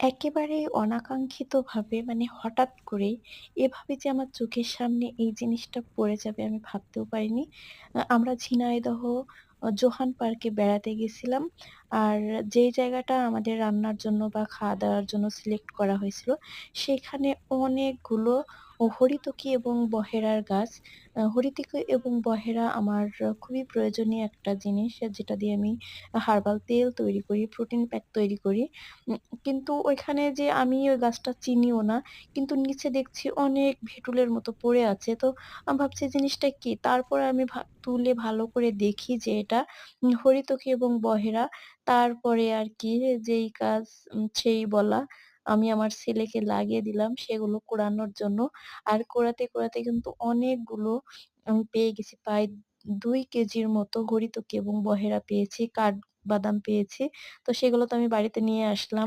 একেবারেই অনাকাঙ্ক্ষিতভাবে মানে হঠাৎ করে এভাবে যে আমার চোখের সামনে এই জিনিসটা পড়ে যাবে আমি ভাবতেও পারিনি। আমরা ঝিনাইদহ জোহান পার্কে বেড়াতে গেছিলাম। আর যেই জায়গাটা আমাদের রান্নার জন্য বা খাওয়া-দাওয়ার জন্য সিলেক্ট করা হয়েছিল, সেখানে অনেকগুলো হরিতকি এবং বহেরার গাছ। হরিতকি এবং বহেরা আমার খুবই প্রয়োজনীয় একটা জিনিস যেটা দিয়ে আমি হার্বাল তেল তৈরি করি, প্রোটিন প্যাক তৈরি করি। কিন্তু ওইখানে যে আমি ওই গাছটা চিনিও না। কিন্তু নিচে দেখছি অনেক ভেটুলের মতো পড়ে আছে। তো আমি ভাবছি জিনিসটা কি? তারপর আমি তুলে ভালো করে দেখি যে এটা হরিতকি এবং বহেরা। তারপরে আর কি যেই কাজ সেই বলা। আমি আমার ছেলেকে লাগিয়ে দিলাম সেগুলো কুড়ানোর জন্য। আর কুড়াতে, কুড়াতে কিন্তু অনেকগুলো আমি পেয়ে গেছি। প্রায় দুই কেজির মতো হরিতকি এবং বহেরা পেয়েছি, কাঠ বাদাম পেয়েছি। তো সেগুলো তো আমি বাড়িতে নিয়ে আসলাম।